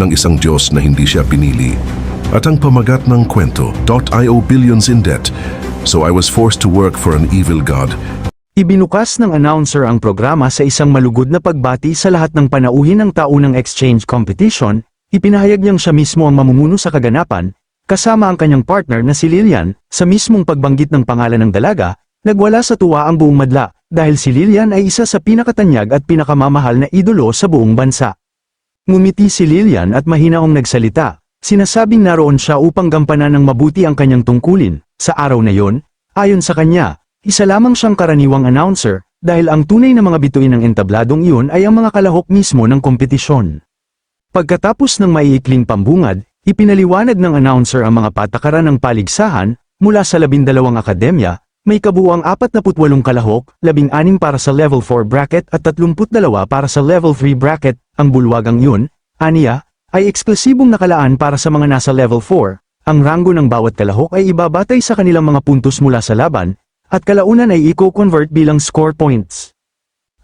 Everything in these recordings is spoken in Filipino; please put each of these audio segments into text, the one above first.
ng isang Diyos na hindi siya pinili. At ang pamagat ng kwento, I owe billions in debt, so I was forced to work for an evil God. Ibinukas ng announcer ang programa sa isang malugod na pagbati sa lahat ng panauhin ng taunang exchange competition, ipinahayag niyang siya mismo ang mamumuno sa kaganapan, kasama ang kanyang partner na si Lilian, sa mismong pagbanggit ng pangalan ng dalaga, nagwala sa tuwa ang buong madla, dahil si Lilian ay isa sa pinakatanyag at pinakamamahal na idolo sa buong bansa. Ngumiti si Lilian at mahinaong nagsalita, sinasabing naroon siya upang gampanan ng mabuti ang kanyang tungkulin, sa araw na yon, ayon sa kanya, isa lamang siyang karaniwang announcer, dahil ang tunay na mga bituin ng entabladong iyon ay ang mga kalahok mismo ng kompetisyon. Pagkatapos ng maiikling pambungad, ipinaliwanag ng announcer ang mga patakaran ng paligsahan, mula sa labindalawang akademya, may kabuuang 48 kalahok, 16 para sa level 4 bracket at 32 para sa level 3 bracket, ang bulwagang yun, aniya, ay eksklusibong nakalaan para sa mga nasa level 4, ang ranggo ng bawat kalahok ay ibabatay sa kanilang mga puntos mula sa laban, at kalaunan ay i-convert bilang score points.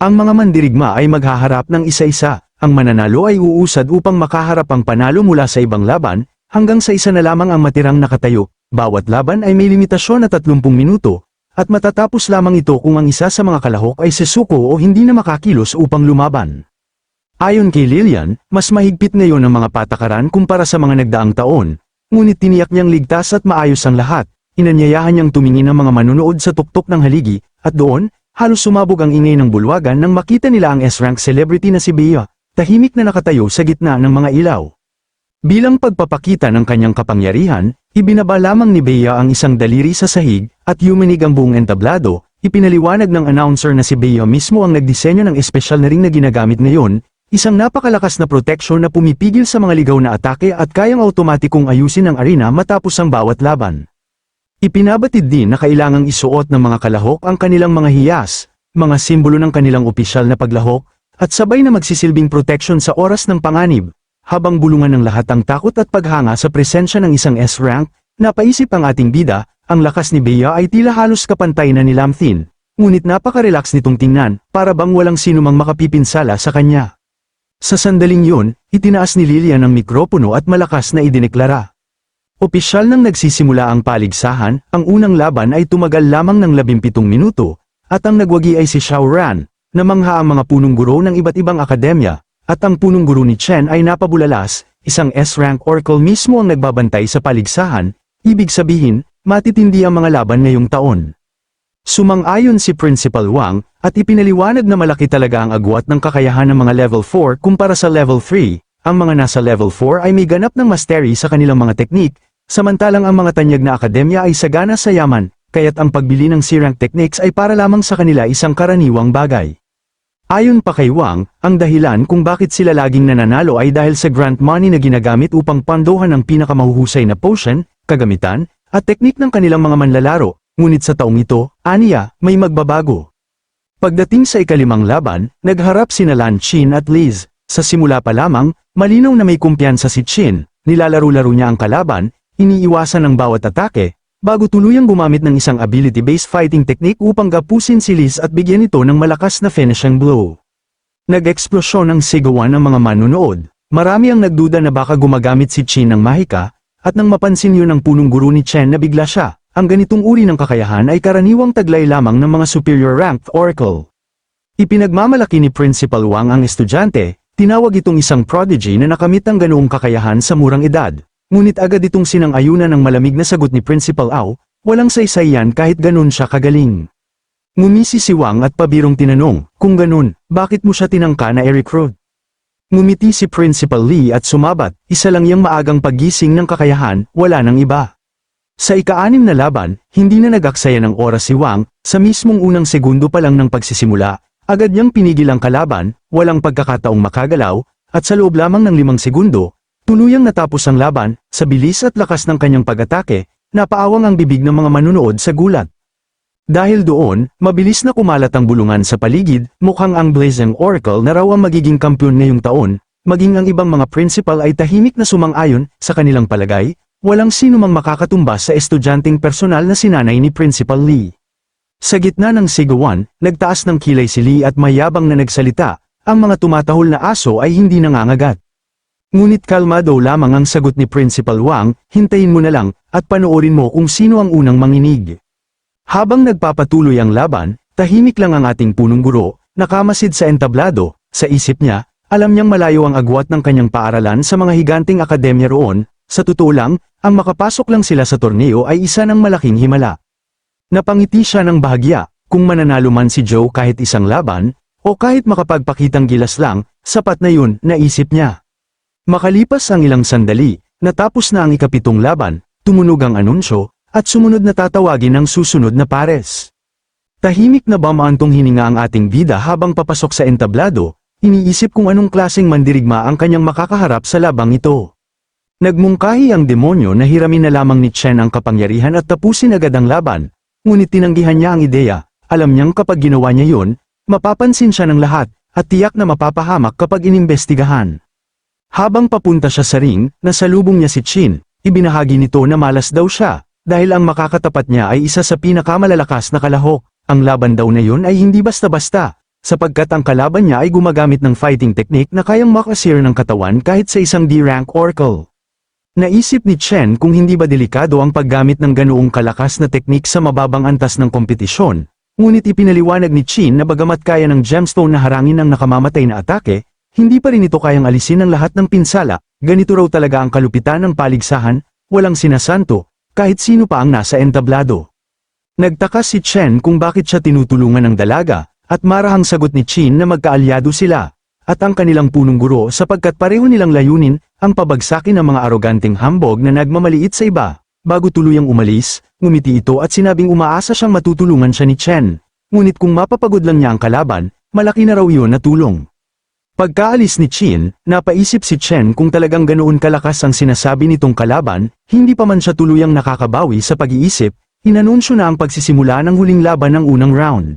Ang mga mandirigma ay maghaharap ng isa-isa, ang mananalo ay uusad upang makaharap ang panalo mula sa ibang laban, hanggang sa isa na lamang ang matirang nakatayo. Bawat laban ay may limitasyon na 30 minuto, at matatapos lamang ito kung ang isa sa mga kalahok ay sesuko o hindi na makakilos upang lumaban. Ayon kay Lilian, mas mahigpit ngayon ang mga patakaran kumpara sa mga nagdaang taon, ngunit tiniyak niyang ligtas at maayos ang lahat, inanyayahan niyang tumingin ang mga manunood sa tuktok ng haligi, at doon, halos sumabog ang ingay ng bulwagan nang makita nila ang S-rank celebrity na si Bea, tahimik na nakatayo sa gitna ng mga ilaw. Bilang pagpapakita ng kanyang kapangyarihan, ibinaba lamang ni Bea ang isang daliri sa sahig, at yumanig ang buong entablado, ipinaliwanag ng announcer na si Bea mismo ang nagdisenyo ng espesyal na ring na ginagamit ngayon, isang napakalakas na proteksyon na pumipigil sa mga ligaw na atake at kayang automatikong ayusin ang arena matapos ang bawat laban. Ipinabatid din na kailangang isuot ng mga kalahok ang kanilang mga hiyas, mga simbolo ng kanilang opisyal na paglahok, at sabay na magsisilbing protection sa oras ng panganib, habang bulungan ng lahat ang takot at paghanga sa presensya ng isang S-rank, napaisip ang ating bida, ang lakas ni Bea ay tila halos kapantay na ni Lamthin, ngunit napaka-relax nitong tingnan, para bang walang sino mang makapipinsala sa kanya. Sa sandaling yun, itinaas ni Lilian ang mikropono at malakas na idineklara. Opisyal nang nagsisimula ang paligsahan, ang unang laban ay tumagal lamang ng 17 minuto, at ang nagwagi ay si Xiao Ran, namangha ang mga punong guro ng iba't ibang akademya, at ang punong guro ni Chen ay napabulalas, isang S-rank oracle mismo ang nagbabantay sa paligsahan, ibig sabihin, matitindi ang mga laban ngayong taon. Sumang-ayon si Principal Wang, at ipinaliwanag na malaki talaga ang agwat ng kakayahan ng mga level 4 kumpara sa level 3, ang mga nasa level 4 ay may ganap ng mastery sa kanilang mga teknik, samantalang ang mga tanyag na akademya ay sagana sa yaman, kaya't ang pagbili ng C-rank techniques ay para lamang sa kanila isang karaniwang bagay. Ayon pa kay Wang, ang dahilan kung bakit sila laging nananalo ay dahil sa grant money na ginagamit upang pandohan ang pinakamahuhusay na potion, kagamitan, at teknik ng kanilang mga manlalaro, ngunit sa taong ito, aniya, may magbabago. Pagdating sa ikalimang laban, nagharap sina Lan Chin at Liz. Sa simula pa lamang, malinaw na may kumpiyansa si Chin, nilalaro-laro niya ang kalaban, iniiwasan ang bawat atake, bago tuluyang gumamit ng isang ability-based fighting technique upang gapusin si Liz at bigyan ito ng malakas na finishing blow. Nag-eksplosyon ang sigawan ng mga manunood. Marami ang nagduda na baka gumagamit si Chin ng mahika, at nang mapansin yun ng punong guro ni Chen na bigla siya, ang ganitong uri ng kakayahan ay karaniwang taglay lamang ng mga superior ranked oracle. Ipinagmamalaki ni Principal Wang ang estudyante, tinawag itong isang prodigy na nakamit ang ganoong kakayahan sa murang edad. Ngunit agad itong sinang-ayunan ng malamig na sagot ni Principal Au, walang saysay yan kahit ganun siya kagaling. Ngumisi si Wang at pabirong tinanong, kung ganun, bakit mo siya tinangka na i-recruit? Ngumiti si Principal Lee at sumabat, isa lang yung maagang paggising ng kakayahan, wala nang iba. Sa ika-anim na laban, hindi na nag-aksaya ng oras si Wang, sa mismong unang segundo pa lang ng pagsisimula, agad niyang pinigil ang kalaban, walang pagkakataong makagalaw, at sa loob lamang ng limang segundo, tuluyang natapos ang laban, sa bilis at lakas ng kanyang pag-atake, napaawang ang bibig ng mga manunood sa gulat. Dahil doon, mabilis na kumalat ang bulungan sa paligid, mukhang ang Blazing Oracle na raw ang magiging kampiyon ngayong taon, maging ang ibang mga principal ay tahimik na sumang-ayon, sa kanilang palagay, walang sino mang makakatumbas sa estudyanteng personal na sinanay ni Principal Lee. Sa gitna ng sigawan, nagtaas ng kilay si Lee at mayabang na nagsalita, ang mga tumatahol na aso ay hindi nangangagat. Ngunit kalmado lamang ang sagot ni Principal Wang, hintayin mo na lang, at panoorin mo kung sino ang unang manginig. Habang nagpapatuloy ang laban, tahimik lang ang ating punong guro, nakamasid sa entablado, sa isip niya, alam niyang malayo ang agwat ng kanyang paaralan sa mga higanting akademya roon, sa totoo lang, ang makapasok lang sila sa torneo ay isa ng malaking himala. Napangiti siya ng bahagya, kung mananalo man si Joe kahit isang laban, o kahit makapagpakitang gilas lang, sapat na yun, naisip niya. Makalipas ang ilang sandali, natapos na ang ikapitong laban, tumunog ang anunsyo, at sumunod na tatawagin ang susunod na pares. Tahimik na bamaantong hininga ang ating bida habang papasok sa entablado, iniisip kung anong klaseng mandirigma ang kanyang makakaharap sa labang ito. Nagmungkahi ang demonyo na hiramin na lamang ni Chen ang kapangyarihan at tapusin agad ang laban, ngunit tinanggihan niya ang ideya, alam niyang kapag ginawa niya yun, mapapansin siya ng lahat, at tiyak na mapapahamak kapag inimbestigahan. Habang papunta siya sa ring, nasalubong niya si Chin, ibinahagi nito na malas daw siya, dahil ang makakatapat niya ay isa sa pinakamalalakas na kalahok, ang laban daw na yun ay hindi basta-basta, sapagkat ang kalaban niya ay gumagamit ng fighting technique na kayang makasir ng katawan kahit sa isang D-rank oracle. Naisip ni Chen kung hindi ba delikado ang paggamit ng ganoong kalakas na teknik sa mababang antas ng kompetisyon, ngunit ipinaliwanag ni Chin na bagamat kaya ng gemstone na harangin ang nakamamatay na atake, hindi pa rin ito kayang alisin ang lahat ng pinsala, ganito raw talaga ang kalupitan ng paligsahan, walang sinasanto, kahit sino pa ang nasa entablado. Nagtaka si Chen kung bakit siya tinutulungan ng dalaga, at marahang sagot ni Chin na magkaalyado sila, at ang kanilang punong guro sapagkat pareho nilang layunin, ang pabagsakin ng mga aroganteng hambog na nagmamaliit sa iba. Bago tuluyang umalis, ngumiti ito at sinabing umaasa siyang matutulungan siya ni Chen. Ngunit kung mapapagod lang niya ang kalaban, malaki na raw iyon na tulong. Pagkaalis ni Chin, napaisip si Chen kung talagang ganoon kalakas ang sinasabi nitong kalaban, hindi pa man siya tuluyang nakakabawi sa pag-iisip, inanunsyo na ang pagsisimula ng huling laban ng unang round.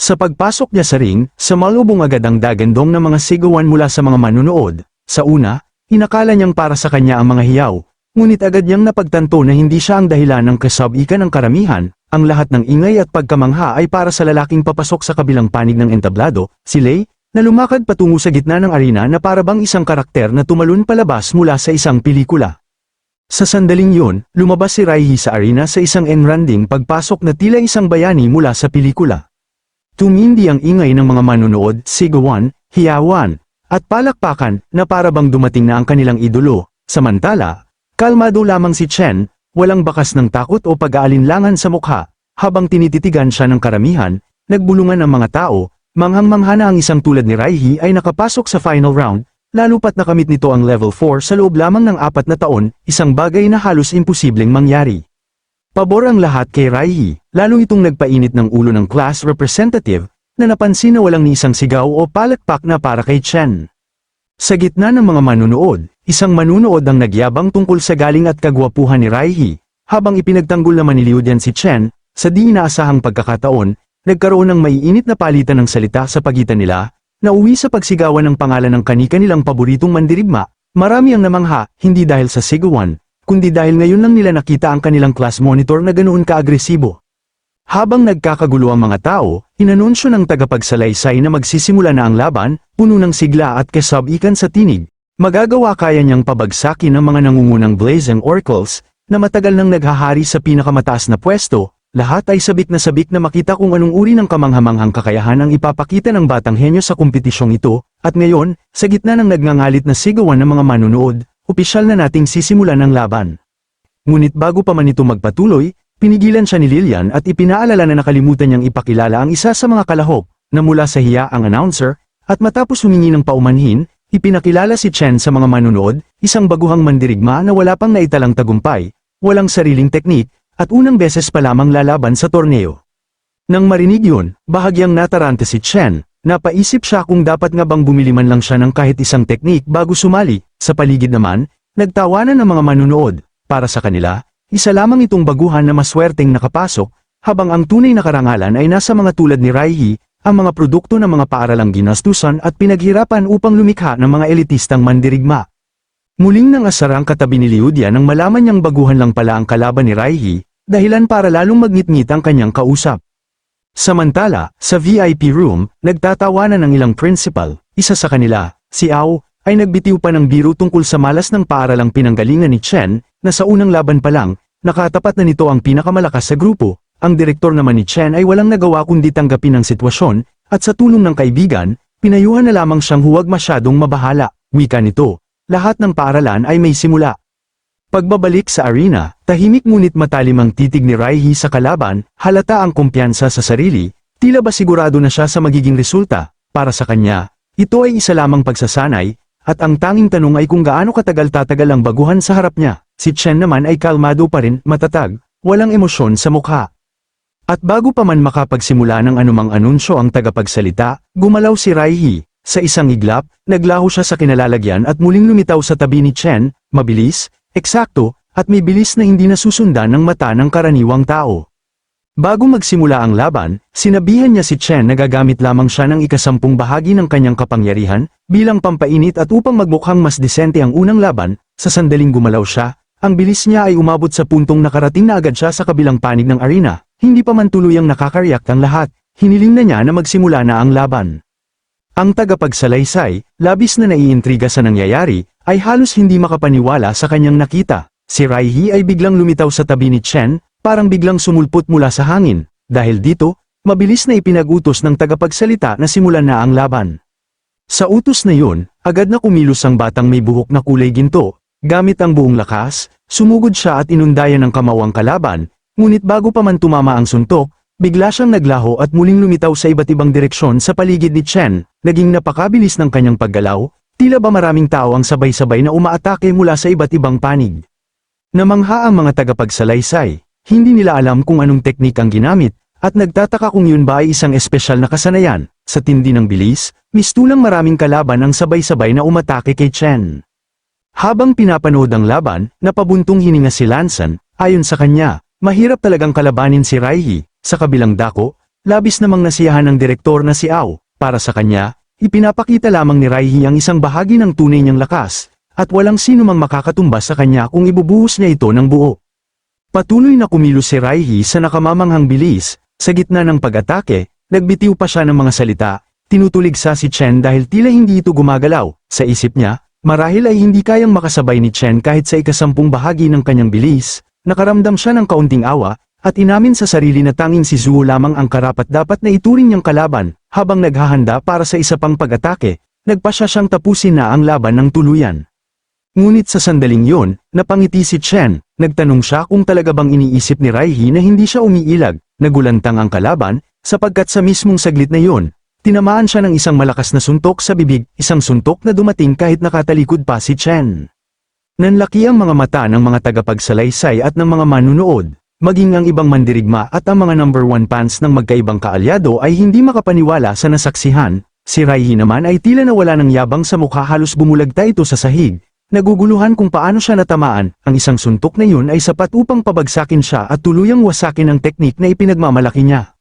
Sa pagpasok niya sa ring, samalubong agad ang dagandong ng mga sigawan mula sa mga manunood. Sa una, inakala niyang para sa kanya ang mga hiyaw, ngunit agad niyang napagtanto na hindi siya ang dahilan ng kasab-ika ng karamihan, ang lahat ng ingay at pagkamangha ay para sa lalaking papasok sa kabilang panig ng entablado, si Lei, na lumakad patungo sa gitna ng arena na parabang isang karakter na tumalon palabas mula sa isang pelikula. Sa sandaling yun, lumabas si Raihi sa arena sa isang enranding pagpasok na tila isang bayani mula sa pelikula. Tumindi ang ingay ng mga manunood, sigawan, hiyawan, at palakpakan na parabang dumating na ang kanilang idolo. Samantala, kalmado lamang si Chen, walang bakas ng takot o pag-aalinlangan sa mukha, habang tinititigan siya ng karamihan, nagbulungan ang mga tao, manghang-mangha na ang isang tulad ni Raihi ay nakapasok sa final round, lalo pat nakamit nito ang level 4 sa loob lamang ng apat na taon, isang bagay na halos imposibleng mangyari. Pabor ang lahat kay Raihi, lalo itong nagpainit ng ulo ng class representative, na napansin na walang ni isang sigaw o palakpak na para kay Chen. Sa gitna ng mga manunood, isang manunood ang nagyabang tungkol sa galing at kagwapuhan ni Raihi, habang ipinagtanggol naman Liu Dian si Chen, sa di inaasahang pagkakataon, nagkaroon ng maiinit na palitan ng salita sa pagitan nila, na uwi sa pagsigawan ng pangalan ng kanika nilang paboritong mandirigma, marami ang namangha, hindi dahil sa sigawan, kundi dahil ngayon lang nila nakita ang kanilang class monitor na ganoon kaagresibo. Habang nagkakagulo ang mga tao, inanunsyo ng tagapagsalaysay na magsisimula na ang laban, puno ng sigla at kasabikan sa tinig. Magagawa kaya niyang pabagsakin ang mga nangungunang blazing oracles, na matagal nang naghahari sa pinakamataas na pwesto, lahat ay sabik na sabik na makita kung anong uri ng kamanghamanghang kakayahan ang ipapakita ng batang henyo sa kompetisyong ito, at ngayon, sa gitna ng nagngangalit na sigawan ng mga manunood, opisyal na nating sisimulan ang laban. Ngunit bago pa man ito magpatuloy, pinigilan siya ni Lilian at ipinaalala na nakalimutan niyang ipakilala ang isa sa mga kalahok, na mula sa hiya ang announcer, at matapos humingi ng paumanhin, ipinakilala si Chen sa mga manunood, isang baguhang mandirigma na wala pang naitalang tagumpay, walang sariling teknik, at unang beses pa lamang lalaban sa torneo. Nang marinig yun, bahagyang natarante si Chen, napaisip siya kung dapat nga bang bumili man lang siya ng kahit isang teknik bago sumali, sa paligid naman, nagtawanan ng mga manunood, para sa kanila, isa lamang itong baguhan na maswerteng nakapasok, habang ang tunay na karangalan ay nasa mga tulad ni Raihi, ang mga produkto ng mga paaralang ginastusan at pinaghirapan upang lumikha ng mga elitistang mandirigma. Muling nang asarang katabi ni Liudia nang malaman niyang baguhan lang pala ang kalaban ni Raihi, dahilan para lalong magngit-ngit ang kanyang kausap. Samantala, sa VIP room, nagtatawanan ng ilang principal, isa sa kanila, si Ao, ay nagbitiw pa ng biro tungkol sa malas ng paaralang pinanggalingan ni Chen, na sa unang laban pa lang, nakatapat na nito ang pinakamalakas sa grupo, ang direktor naman ni Chen ay walang nagawa kundi tanggapin ang sitwasyon, at sa tulong ng kaibigan, pinayuhan na lamang siyang huwag masyadong mabahala, wika nito, lahat ng paaralan ay may simula. Pagbabalik sa arena, tahimik ngunit matalim ang titig ni Raihi sa kalaban, halata ang kumpiyansa sa sarili, tila ba sigurado na siya sa magiging resulta, para sa kanya, ito ay isa lamang pagsasanay, at ang tanging tanong ay kung gaano katagal tatagal ang baguhan sa harap niya, si Chen naman ay kalmado pa rin, matatag, walang emosyon sa mukha. At bago pa man makapagsimula ng anumang anunsyo ang tagapagsalita, gumalaw si Raihi, sa isang iglap, naglaho siya sa kinalalagyan at muling lumitaw sa tabi ni Chen, mabilis, eksakto, at may bilis na hindi nasusundan ng mata ng karaniwang tao. Bago magsimula ang laban, sinabihan niya si Chen na gagamit lamang siya ng ikasampung bahagi ng kanyang kapangyarihan, bilang pampainit at upang magmukhang mas disente ang unang laban, sa sandaling gumalaw siya, ang bilis niya ay umabot sa puntong nakarating na agad siya sa kabilang panig ng arena, hindi pa man tuluyang nakakariyak ang lahat, hiniling na niya na magsimula na ang laban. Ang tagapagsalaysay, labis na naiintriga sa nangyayari, ay halos hindi makapaniwala sa kanyang nakita. Si Raihi ay biglang lumitaw sa tabi ni Chen, parang biglang sumulpot mula sa hangin. Dahil dito, mabilis na ipinagutos ng tagapagsalita na simulan na ang laban. Sa utos na yun, agad na kumilos ang batang may buhok na kulay ginto, gamit ang buong lakas, sumugod siya at inundayan ng kamawang kalaban, ngunit bago pa man tumama ang suntok, bigla siyang naglaho at muling lumitaw sa iba't ibang direksyon sa paligid ni Chen, naging napakabilis ng kanyang paggalaw, tila ba maraming tao ang sabay-sabay na umaatake mula sa iba't ibang panig. Namangha ang mga tagapagsalaysay, hindi nila alam kung anong teknik ang ginamit, at nagtataka kung yun ba ay isang espesyal na kasanayan, sa tindi ng bilis, mistulang maraming kalaban ang sabay-sabay na umatake kay Chen. Habang pinapanood ang laban, napabuntong hininga si Lansan, ayon sa kanya, mahirap talagang kalabanin si Raihi, sa kabilang dako, labis namang nasiyahan ng direktor na si Ao, para sa kanya, ipinapakita lamang ni Raihi ang isang bahagi ng tunay niyang lakas, at walang sino mang makakatumbas sa kanya kung ibubuhos niya ito ng buo. Patuloy na kumilos si Raihi sa nakamamanghang bilis, sa gitna ng pag-atake, nagbitiw pa siya ng mga salita, tinutulig sa si Chen dahil tila hindi ito gumagalaw, sa isip niya, marahil ay hindi kayang makasabay ni Chen kahit sa ikasampung bahagi ng kanyang bilis, nakaramdam siya ng kaunting awa, at inamin sa sarili na tanging si Zuo lamang ang karapat-dapat na ituring niyang kalaban, habang naghahanda para sa isa pang pag-atake, nagpasya siyang tapusin na ang laban ng tuluyan. Ngunit sa sandaling yun, napangiti si Chen, nagtanong siya kung talaga bang iniisip ni Raihi na hindi siya umiilag, nagulantang ang kalaban, sapagkat sa mismong saglit na yun, tinamaan siya ng isang malakas na suntok sa bibig, isang suntok na dumating kahit nakatalikod pa si Chen. Nanlaki ang mga mata ng mga tagapagsalaysay at ng mga manunood, maging ang ibang mandirigma at ang mga number one fans ng magkaibang kaalyado ay hindi makapaniwala sa nasaksihan, si Raihi naman ay tila nawala ng yabang sa mukha halos bumulagta ito sa sahig, Naguguluhan kung paano siya natamaan, ang isang suntok na yun ay sapat upang pabagsakin siya at tuluyang wasakin ang teknik na ipinagmamalaki niya.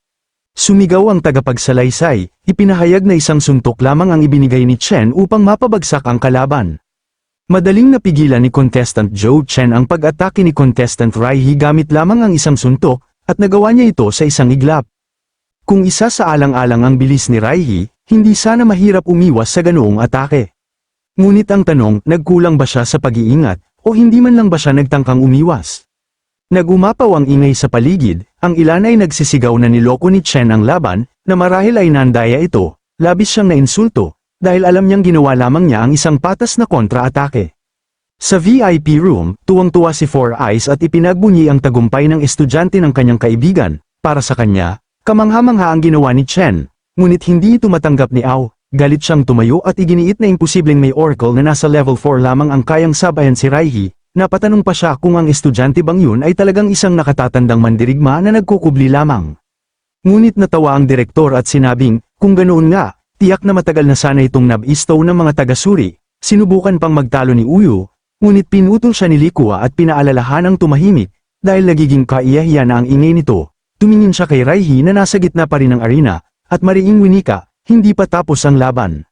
Sumigaw ang tagapagsalaysay, ipinahayag na isang suntok lamang ang ibinigay ni Chen upang mapabagsak ang kalaban. Madaling napigilan ni contestant Joe Chen ang pag-atake ni contestant Raihi gamit lamang ang isang suntok, at nagawa niya ito sa isang iglap. Kung isa sa alang-alang ang bilis ni Raihi, hindi sana mahirap umiwas sa ganoong atake. Ngunit ang tanong, nagkulang ba siya sa pag-iingat, o hindi man lang ba siya nagtangkang umiwas? Nagumapaw ang ingay sa paligid, ang ilan ay nagsisigaw na niloko ni Chen ang laban, na marahil ay nandaya ito, labis siyang nainsulto, dahil alam niyang ginawa lamang niya ang isang patas na kontra-atake. Sa VIP room, tuwang-tuwa si Four Eyes at ipinagbunyi ang tagumpay ng estudyante ng kanyang kaibigan, para sa kanya, kamangha-mangha ang ginawa ni Chen, ngunit hindi ito matanggap ni Ao, galit siyang tumayo at iginiit na imposibleng may oracle na nasa level 4 lamang ang kayang sabayan si Raihi, napatanong pa siya kung ang estudyante bang yun ay talagang isang nakatatandang mandirigma na nagkukubli lamang. Ngunit natawa ang direktor at sinabing, kung ganoon nga, tiyak na matagal na sana itong nabisto ng mga taga-suri, sinubukan pang magtalo ni Uyo, ngunit pinutol siya ni Likua at pinaalalahan ang tumahimik, dahil nagiging kaiyahiya na ang ingay nito, tumingin siya kay Raihi na nasa gitna pa rin ng arena, at mariing winika, hindi pa tapos ang laban.